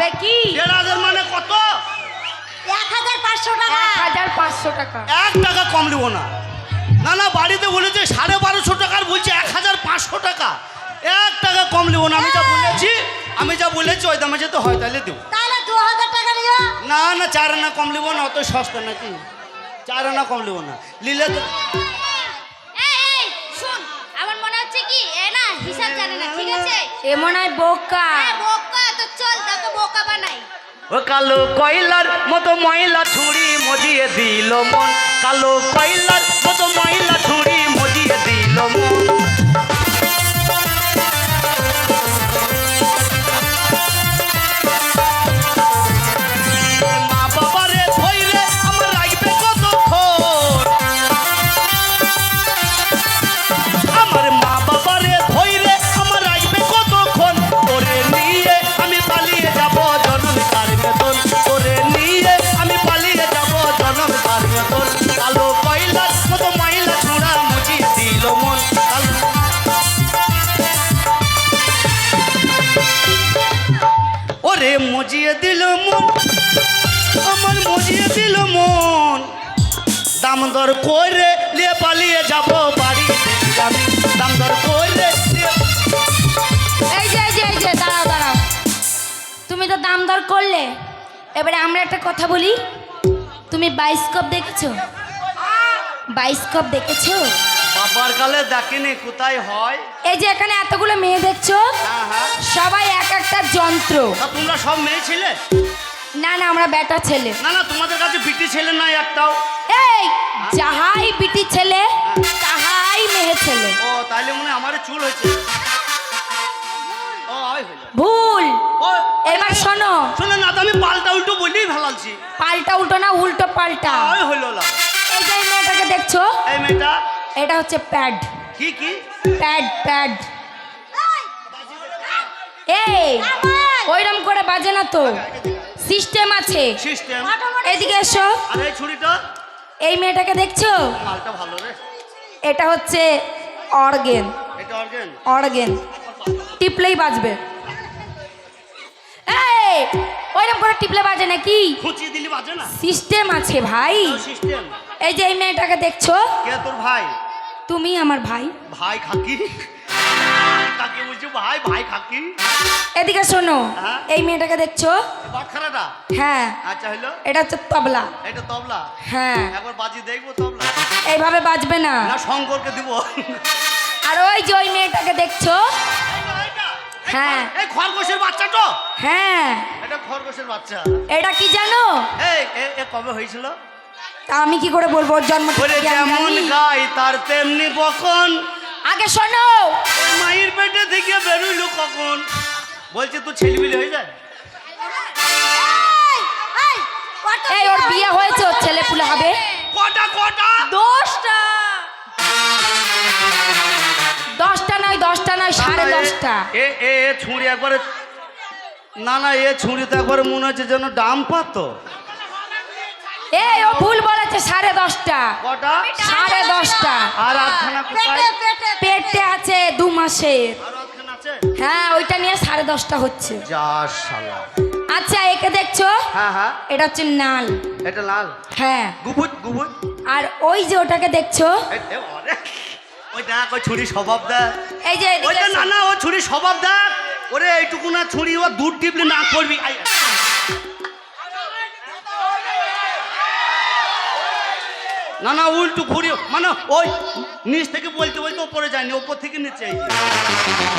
হবে কি? দেড় মানে কত? এক হাজার পাঁচশো টাকা। এক হাজার পাঁচশো টাকা। এক টাকা কম নেব না। না না বাড়িতে বলেছে সাড়ে বারোশো টাকার বলছে এক হাজার পাঁচশো টাকা। এক টাকা কম নেব না আমি যা বলেছি আমি যা বলেছি ওই দামে যেতে হয় তাহলে দেবো। তাহলে দু হাজার টাকা নিও। না না চার আনা কম নেব না অত সস্তা নাকি? চার আনা কম নেব না। নিলে তো এই এই আমার মনে হচ্ছে কি এ না হিসাব জানে না ঠিক আছে? এ মনে হয় বোকা। হ্যাঁ বোকা তো চল তোকে বোকা বানাই ও কালো কয়লার মতো ময়লা ছুঁড়ি মজিয়ে দিল মন। কালো কয়লার মতো ময়লা ছুঁড়ি মজিয়ে দিল মন। মজিয়ে দিল মন আমার মজিয়ে দিল মন। দাম দর করে নিয়ে পালিয়ে যাব বাড়ি। দাম দর করে এই যে এই যে এই যে দাঁড়াও দাঁড়াও। তুমি তো দাম দর করলে। এবারে আমরা একটা কথা বলি। তুমি বাইস্কোপ দেখেছ? বাইস্কোপ দেখেছ? বাবার কালে দেখিনি কোথায় হয়? এই যে এখানে এতগুলো মেয়ে দেখছ? হ্যাঁ হ্যাঁ। সবাই যন্ত্র। তোমরা সব মেয়ে ছিলে? না না আমরা বেটা ছেলে। না না তোমাদের কাছে বিটি ছেলে নাই একটাও। এই যাহাই বিটি ছেলে তাহাই মেয়ে ছেলে। ও তাহলে মনে আমার চুল হয়েছে। ও ভুল। এবার শোনো। শোনো না তো আমি পাল্টা উল্টো বললেই ভালালছি পাল্টা উল্টো না উল্টো পাল্টা। ওই হলো না এই যে মেয়েটাকে দেখছ? এই মেয়েটা? এটা হচ্ছে প্যাড। কি কি? Pad pad. এই ওইরকম করে বাজে না তো। সিস্টেম আছে। সিস্টেম এদিকে এসো। এই মেয়েটাকে দেখছ? মালটা ভালো রে। এটা হচ্ছে অর্গেন। অর্গেন? অর্গেন। টিপলেই বাজবে। এই ওইরকম করে টিপলে বাজে নাকি? খুঁচিয়ে দিলি বাজে না? সিস্টেম আছে ভাই। এই যে এই মেয়েটাকে দেখছ? তোর ভাই? তুমি আমার ভাই। ভাই খাকি? কাকে বলছো ভাই ভাই খাকি এদিকে শোনো হ্যাঁ? এই মেয়েটাকে দেখছ? বাটখারাটা? হ্যাঁ। আচ্ছা হইল? এটা হচ্ছে তবলা। এটা তবলা? হ্যাঁ। একবার বাজি দেখব তবলা। এইভাবে বাজবে না। না শঙ্করকে দিব। আর ওই যে ওই মেয়েটাকে দেখছ? হ্যাঁ। এই খরগোশের বাচ্চা তো? হ্যাঁ। এটা খরগোশের বাচ্চা। এটা কি জানো? এই এ- কবে হয়েছিল? তা আমি কি করে বলব? জন্ম যেমন? গাই তার তেমনি বকন। আগে শোনো মায়ের পেটে থেকে বেরোইলো কখন? বলছে তুই ছেলেবিলি হয়ে যায়? এই, ওর বিয়ে হয়েছে ওর ছেলে পুলে হবে। কটা কটা? দশটা। দশটা নয় দশটা নয় সাড়ে দশটা। এ এ এ ছুঁড়ি একবারে না না এ ছুঁড়ি তো একবারে মনে হচ্ছে যেন ডাম পাতো এই ও ভুল বলেছে সাড়ে দশটা। কটা? সাড়ে দশটা। আর আধখানা পেটে পেটে পেটে আছে দু মাসের আর আধখানা আছে? হ্যাঁ ওইটা নিয়ে সাড়ে দশটা হচ্ছে। আচ্ছা একে দেখছ? হ্যাঁ হ্যাঁ। এটা হচ্ছে নাল। এটা লাল? হ্যাঁ। গুবুজ গুবুজ? আর ওই যে ওটাকে দেখছ। ওই দেখ ওই ছুরি স্বভাব দেখ। এই যে না না ও ছুরি স্বভাব দেখ। ওরে এইটুকু না ছুরি ও দূর টিপলে না করবি না না উল্টু ঘুরি মানে ওই নিচ থেকে বলতে বলতে ওপরে যায়নি ওপর থেকে নিচে।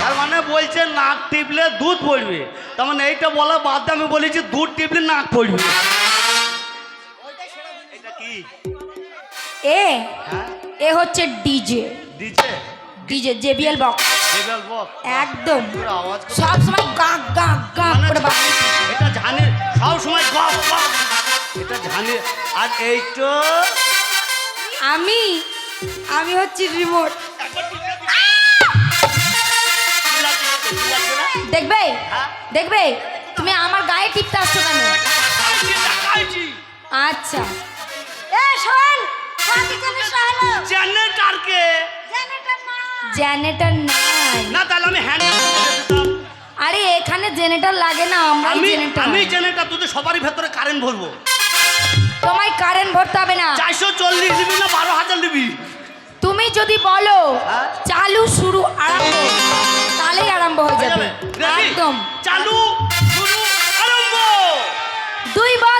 তার মানে বলছে নাক টিপলে দুধ পড়বে। তার মানে এইটা বলা বাদ দিয়ে আমি বলেছি দুধ টিপলে নাক পড়বে। এটা কি? এ হ্যাঁ? এ হচ্ছে DJ. DJ? DJ JBL box. Level box? একদম। সব সময় গাক গাক গাক মানে করে বাজে। এটা ঝানে সব সময় গপ গপ এটা ঝানে আর এইটো আমি আমি হচ্ছি রিমোট দেখবে? দেখবে? তুমি আমার গায়ে টিপতে আসছো কেন? আচ্ছা। এ শোন জেনারেটর কে জেনারেটর নাই। না তাহলে আমি হ্যান্ড আরে এখানে জেনারেটর লাগে না আমরা জেনারেটর আমি জেনারেটর তোদের সবারই ভেতরে কারেন্ট ভরবো। তোমায় কারেন্ট ভরতে হবে না। চারশো চল্লিশ নিবি না বারো হাজার তুমি যদি বলো হ্যাঁ? চালু শুরু আরম্ভ তাহলেই আরম্ভ হয়ে যাবে। একদম। চালু শুরু আরম্ভ। দুই বার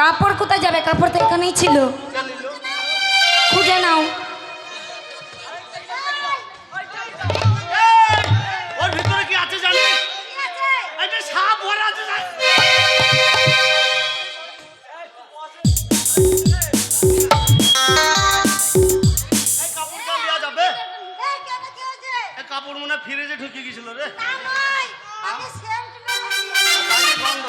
কাপড় কোথায় যাবে? কাপড় তো এখানেই ছিল। খুঁজে নাও। ভিতরে কি আছে জানি কাপড় মনে ফিরে যে ঢুকে গেছিল রে। আমি সেন্ট বন্ধ।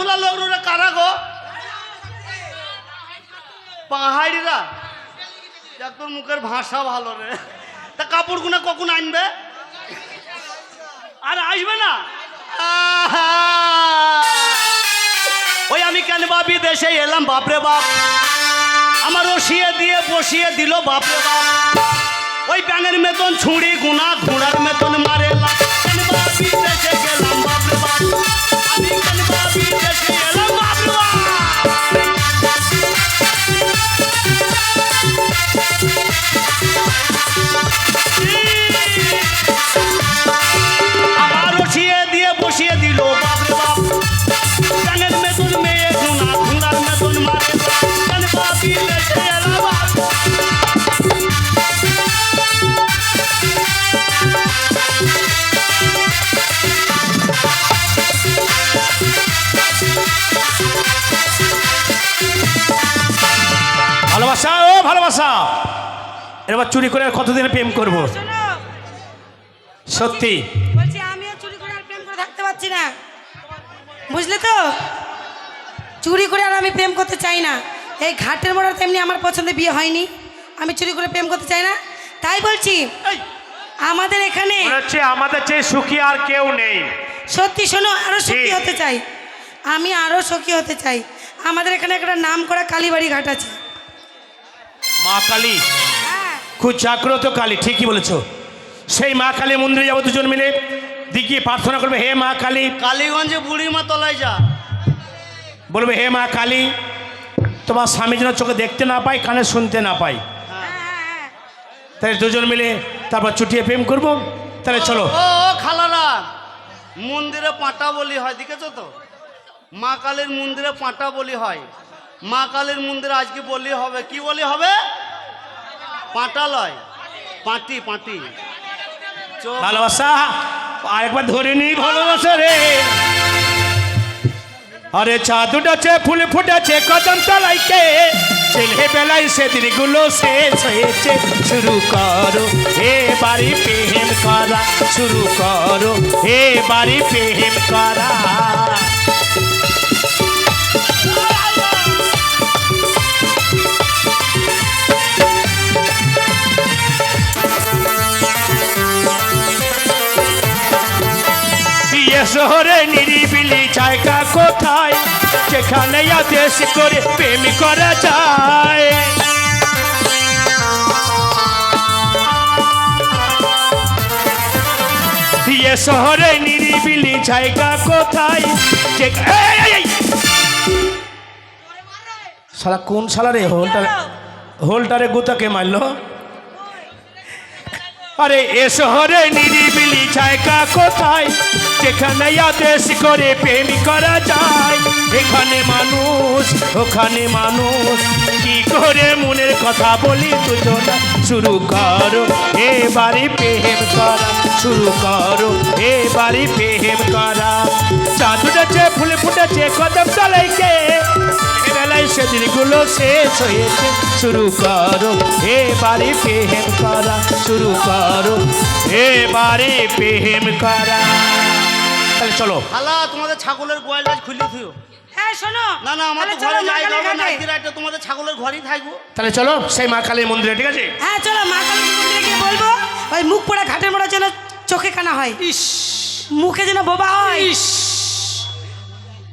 খোলা লোকরা কারা গো? পাহাড়িরা। দেখ তোর মুখের ভাষা ভালো রে। তা কাপড় গুনা কখন আনবে? আর আসবে না? ওই আমি কেন বাপি দেশে এলাম, বাপরে বাপ? আমার রসিয়ে দিয়ে বসিয়ে দিল, বাপরে বাপ। ওই ব্যাঙের মেতন ছুঁড়ি গুনা, ঘোড়ার মেতন মারেলাম কেন দেশে এবার চুরি করে আর কতদিন প্রেম করব? সত্যি? বলছি আমিও চুরি করে আর প্রেম করে থাকতে পারছি না। বুঝলে তো? চুরি করে আর আমি প্রেম করতে চাই না। এই ঘাটের মোড়ার তেমনি আমার পছন্দের বিয়ে হয়নি। আমি চুরি করে প্রেম করতে চাই না। তাই বলছি আমাদের এখানে হচ্ছে আমাদের চেয়ে সুখী আর কেউ নেই। সত্যি শোনো আরও সুখী হতে চাই। আমি আরও সুখী হতে চাই। আমাদের এখানে একটা নাম করা কালীবাড়ি ঘাট আছে। মা কালী? জাগ্রত কালী ঠিকই বলেছ। সেই মা কালী মন্দিরে যাব দুজন মিলে। দিকে প্রার্থনা করবে হে মা কালী। কালীগঞ্জে বুড়িমা তলায় যা। বলবে হে মা কালী তোমার স্বামী যেন চোখে দেখতে না পাই কানে শুনতে না পাই তাই দুজন মিলে তারপর চুটিয়ে প্রেম করব। তাহলে চলো। ও ও খালারা মন্দিরে পাঁটা বলি হয় দেখেছ তো? মা কালীর মন্দিরে পাঁটা বলি হয়। মা কালীর মন্দিরে আজকে বলি হবে কি বলি হবে? পাঁটা লয় পাঁটি। পাঁটি ভালোবাসা, আরেকবার ধরে নি ভালোবাসা রে। আরে চাঁদ উঠেছে, ফুল ফুটেছে, কদম তলাইকে ছেলে বেলায় সেদিনগুলো শেষ হয়েছে, শুরু করো। এ বাড়ি প্রেম করা, শুরু করো। এ বাড়ি প্রেম করা। শহরে নিরিবিলি জায়গা কোথায়? যেখানে আদেশ করে প্রেম করা যায়। বিয়ে শহরে নিরিবিলি জায়গা কোথায়! শালা কোন শালা রে হোলটারে হোলটারে গুতাকে মারলো? আরে এ শহরে নিরিবিলি জায়গা কোথায়? যেখানে আদেশ করে প্রেম করা যায়, এখানে মানুষ, ওখানে মানুষ। কি করে মনের কথা বলি দুজনা শুরু করো এবারে প্রেম করা। শুরু করো এবারে প্রেম করা। চাঁদ উঠেছে ফুলে ফুটেছে, কদম তলাইকে বেলায় সেদিনগুলো শেষ হয়েছে। শুরু করো এবারে প্রেম করা। শুরু করো এবারে প্রেম করা। তাহলে চলো। খালা তোমাদের ছাগলের গোয়ালটা খুলে থিও হ্যাঁ শোনো। না না আমার ঘরে মা হবে। নাইটি রাইটে তোমাদের ছাগলের ঘরেই থাকব। তাহলে চলো সেই মা কালী মন্দিরে ঠিক আছে? হ্যাঁ চলো মা কালী মন্দিরে গিয়ে বলব ওই মুখ পোড়া ঘাটের মোড়া যেন চোখে কানা হয়। ইস। মুখে যেন বোবা হয়। ইস।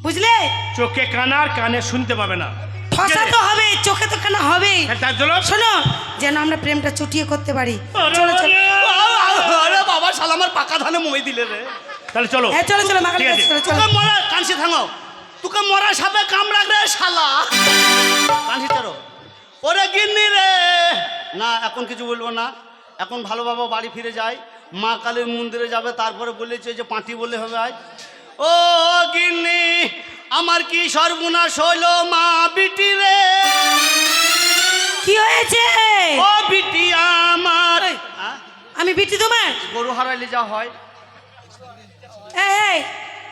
বুঝলে? চোখে কানার কানে শুনতে পাবে না। ঠসা তো হবে চোখে তো কানা হবে। হ্যাঁ, শোনো যেন আমরা প্রেমটা চুটিয়ে করতে পারি। আরে, চলো চলো। আরে। আরে বাবা শালা আমার পাকা ধানে মই দিলে রে। তাহলে চলো। হ্যাঁ চলো চলো মা কালী চলো চলো তোকে মরা কানসি থাঙো তোকে মরা সাপে কামড়াক রে শালা। কানসি চলো। ওরে গিন্নি রে। না এখন কিছু বলব না। এখন ভালো বাবা বাড়ি ফিরে যায়। মা কালীর মন্দিরে যাবে তারপরে বলেছে যে পাঁটি বলে হবে আজ। ও গিন্নি আমার কি সর্বনাশ হইল মা বিটি রে? কি হয়েছে? ও বিটি আমার? আমি বিটি তোমার? গরু হারাইলে যা হয়। এই,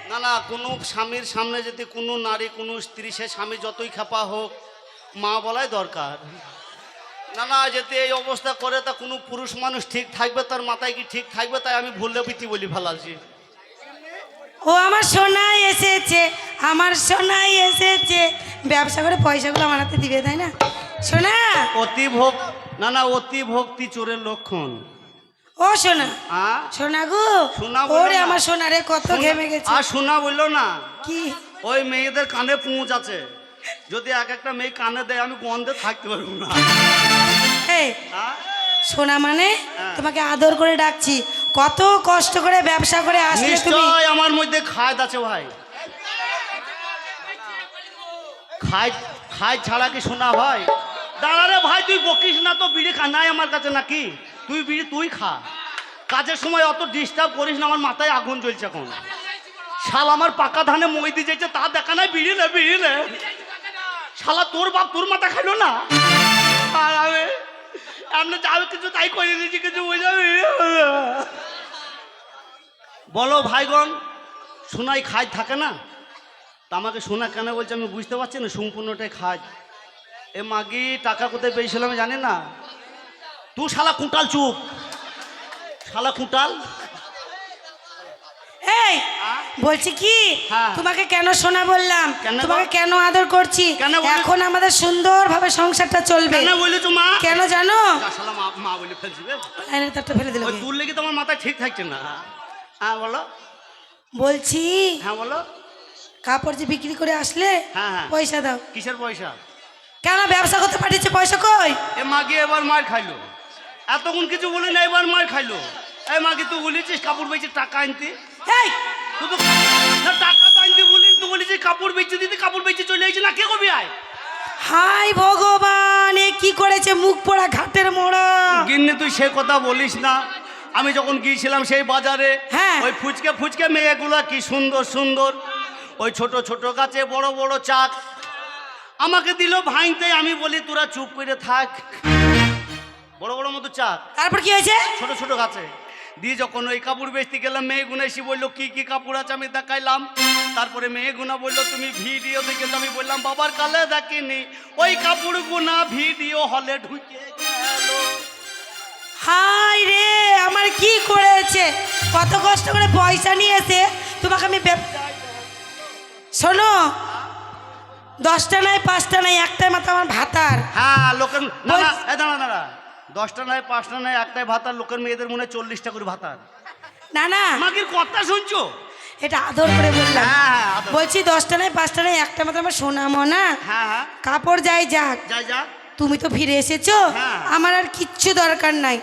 না না কোনো স্বামীর সামনে যদি কোনো নারী কোনো স্ত্রী সে স্বামী যতই খেপা হোক মা বলাই দরকার। না না যদি এই অবস্থা করে তা কোনো পুরুষ মানুষ ঠিক থাকবে তার মাথায় কি ঠিক থাকবে তাই আমি ভুললে পিটি বলি ফেলাছি ও আমার সোনাই এসেছে আমার সোনাই এসেছে। ব্যবসা করে পয়সাগুলো আমার হাতে দিবে তাই না? সোনা! অতি ভোগ না না অতি ভক্তি চোরের লক্ষণ। ও সোনা? সোনা গো সোনা ওরে আমার সোনা রে কত ঘেমে গেছে। আর শোনা বলল না। কি? ওই মেয়েদের কানে পুঁজ আছে। যদি এক একটা মেয়ে কানে দেয় আমি গন্ধে থাকতে পারব না। এই? সোনা মানে? হ্যাঁ। তোমাকে আদর করে ডাকছি। কত কষ্ট করে ব্যবসা করে আসলে তুমি আমার মধ্যে খাদ আছে ভাই। খাই খাই ছাড়া কি শোনা ভাই দাঁড়া রে ভাই তুই বকিস না তো বিড়ি খা নাই আমার কাছে নাকি? তুই বিড়ি, তুই খা। কাজের সময় অত ডিস্টার্ব করিস না, আমার মাথায় আগুন জ্বলছে এখন। শাল, আমার পাকা ধানে মই দিয়ে তা দেখা নাই, বিড়ি নে বিড়ি নে। শালা, তোর বাপ তোর মাথা খাইলো না? আর আমি আপনি যা কিছু তাই করে দিয়েছি, কিছু বুঝাবি বলো ভাইগণ, সোনাই খাজ থাকে না? তা আমাকে সোনা কেন বলছে আমি বুঝতে পারছি না, সম্পূর্ণটাই খাজ এ মাগি, টাকা কোথায় পেয়েছিলাম জানি না। তুই শালা কুটাল চুপ। শালা কুটাল এই বলছি কি? হ্যাঁ। তোমাকে কেন শোনা বললাম? তোমাকে কেন আদর করছি? এখন আমাদের সুন্দরভাবে সংসারটা চলবে। কেন বলি তো মা? কেন জানো? যা শালা মা মা বলে ফেলছি বে। লাইনের তারটা ফেলে দিল ওই লেগে তো আমার ঠিক থাকছে না? হ্যাঁ বলো। বলছি হ্যাঁ বলো। কাপড় যে বিক্রি করে আসলে হ্যাঁ, হ্যাঁ। পয়সা দাও। কিসের পয়সা? কেন ব্যবসা করতে পাঠিয়েছে পয়সা কই? এ মাগি এবার মার খাইলো। এতক্ষণ কিছু বলি না এবার মার খাইলো। এই মাগি তুই বলেছিস কাপড় বেচে টাকা আনতে। এই তুই তো টাকা তো আনতে বলি তুই বলেছিস কাপড় বেচে দিতে কাপড় বেচে চলে আসছি না কে করবি আয়? হাই ভগবান এ কি করেছে মুখ পোড়া ঘাটের মোড়া? গিন্নি তুই সে কথা বলিস না। আমি যখন গিয়েছিলাম সেই বাজারে হ্যাঁ। ওই ফুচকে ফুচকে মেয়েগুলা কি সুন্দর সুন্দর। ওই ছোট ছোট গাছে বড় বড় চাক। আমাকে দিল ভাইতে আমি বলি তোরা চুপ করে থাক। বড় বড় মতো চাক তারপর কি হয়েছে? ছোট ছোট গাছে। দিয়ে যখন ওই কাপড় বেচতে গেলাম মেয়ে গুনা এসে বলল কি কি কাপড় আছে আমি দেখাইলাম? তারপরে মেয়ে গুনা বলল তুমি ভিডিও দেখে আমি বললাম বাবার কালে দেখিনি। ওই কাপড় গুনা ভিডিও হলে ঢুকে গেল। হাই রে আমার কি করেছে? কত কষ্ট করে পয়সা নিয়ে এসে তোমাকে আমি শোনো দশটা নাই পাঁচটা নাই একটাই মাত্র আমার ভাতার। হ্যাঁ লোকের দাঁড়া দাঁড়া। দশটা নয় পাঁচটা নয় একটাই ভাতার লোকের মেয়েদের মনে হয় চল্লিশটা করে ভাতার না না। আমাকে কথা শুনছো? এটা আদর করে বললাম। হ্যাঁ হ্যাঁ। বলছি দশটা নয় পাঁচটা নয় একটা মাত্র আমার সোনামো না হ্যাঁ কাপড় যাই যাক। যা যা তুমি তো ফিরে এসেছ। আমার আর কিচ্ছু দরকার নাই।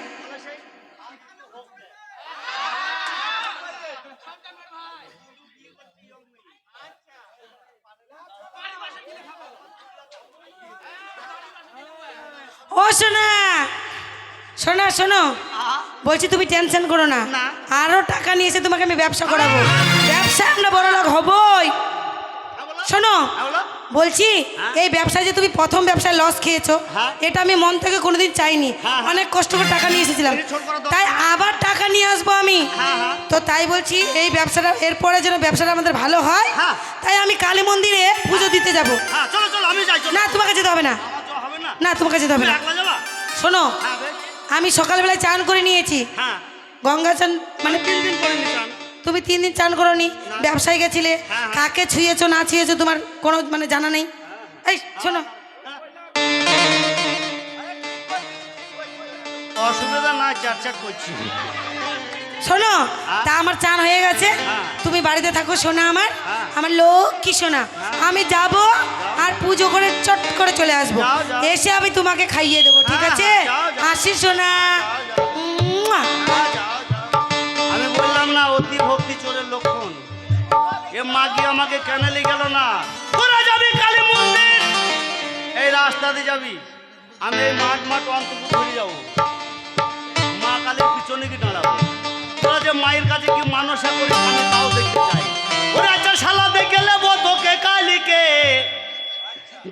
ও সোনা! শোনা শোনো। বলছি তুমি টেনশন করো না। আরও টাকা নিয়ে এসে তোমাকে আমি ব্যবসা করাবো। ব্যবসা আমরা বড় লোক হবই। হ্যাঁ শোনো হ্যাঁ বলছি হ্যাঁ? এই ব্যবসায় যে তুমি প্রথম ব্যবসায় লস খেয়েছো। এটা আমি মন থেকে কোনোদিন চাইনি। অনেক কষ্ট করে টাকা নিয়ে এসেছিলাম। তাই আবার টাকা নিয়ে আসব আমি। তো তাই বলছি এই ব্যবসাটা এরপরে যেন ব্যবসাটা আমাদের ভালো হয়। তাই আমি কালী মন্দিরে পুজো দিতে যাব। না তোমাকে যেতে হবে না। না। তোমাকে যেতে হবে না। শোনো। আমি সকালবেলায় চান করে নিয়েছি। হ্যাঁ। গঙ্গা চান মানে তিন দিন করে তুমি তিন দিন চান করনি? ব্যবসায় গেছিলে? হ্যাঁ, হ্যাঁ। কাকে ছুঁয়েছো না ছুঁয়েছো তোমার কোনো মানে জানা নেই? এই শোনো। অসুবিধা না করছি। শোনো তা আমার চান হয়ে গেছে। তুমি বাড়িতে থাকো সোনা আমার। আমার লক্ষ্মী সোনা। আমি যাব আর পুজো করে চট করে চলে আসব। এসে আমি তোমাকে খাইয়ে দেবো ঠিক আছে। আসি সোনা যাও। উম্মুয়া। যাও, যাও, যাও। আমি বললাম না অতি ভক্তি চোরের লক্ষণ। এ মাগি আমাকে কেন নিয়ে গেল না? তোরা যাবি কালী মন্দির? এই রাস্তা দিয়ে যাবি। আমি এই মাঠ মাঠ অন্তপুর ধরে যাব। মা কালীর পিছনে কি দাঁড়াবো। তোরা যে মায়ের কাছে কি মানসা করিস আমি তাও দেখতে চাই। আচ্ছা শালা দেখে নেব তোকে কালীকে।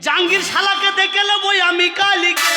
জাঙ্গির শালাকে দেখে নেব আমি কালীকে।